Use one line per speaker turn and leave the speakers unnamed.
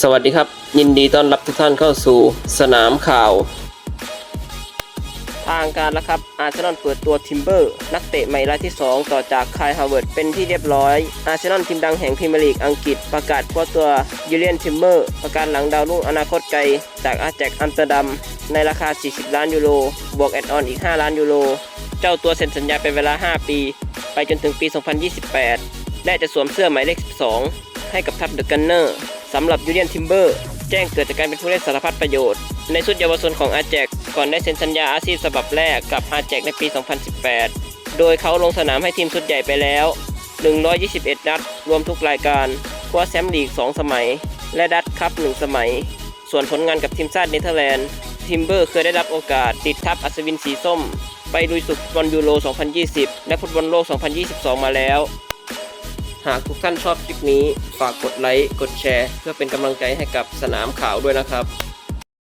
สวัสดีครับ ยินดีต้อนรับทุกท่านเข้าสู่สนามข่าว ทางการแล้วครับ อาร์เซนอลเปิดตัวทิมเบอร์ นักเตะใหม่รายที่ 2 ต่อจากคายฮาวเวิร์ดเป็นที่เรียบร้อย อาร์เซนอลทีมดังแห่งพรีเมียร์ลีกอังกฤษประกาศคว้าตัวยูเลียนทิมเบอร์ ประกาศหลังดาวรุ่งอนาคตไกล จากอาแจกอัมสเตอร์ดัม ในราคา 40 ล้านยูโรบวกแอดออนอีก 5 ล้านยูโรเจ้าตัวเซ็นสัญญาเป็นเวลา 5 ปี ไปจนถึงปี 2028 และจะสวมเสื้อหมายเลข 12 ให้กับทัพเดอะกันเนอร์ สำหรับยูเลียนทิมเบอร์แจ้งเกิดจากการเป็นผู้เล่นสารพัดประโยชน์ ในชุดเยาวชนของอาแจกก่อนได้เซ็นสัญญาอาชีพฉบับแรกกับอาแจกในปี 2018 โดยเขาลงสนามให้ทีมชุดใหญ่ไปแล้ว 121 นัด รวมทุกรายการคว้าแชมป์ลีก 2 สมัย และดัตคัพ 1 สมัย ส่วนผลงานกับทีมชาติเนเธอร์แลนด์ทิมเบอร์เคยได้รับโอกาสติดทัพอัศวินสีส้ม ไปลุยศึกฟุตบอลยูโร 2020 และฟุตบอลโลก 2022 มาแล้ว หากทุกท่านชอบคลิปนี้ ฝากกดไลค์ กดแชร์ เพื่อเป็นกำลังใจให้กับสนามข่าวด้วยนะครับ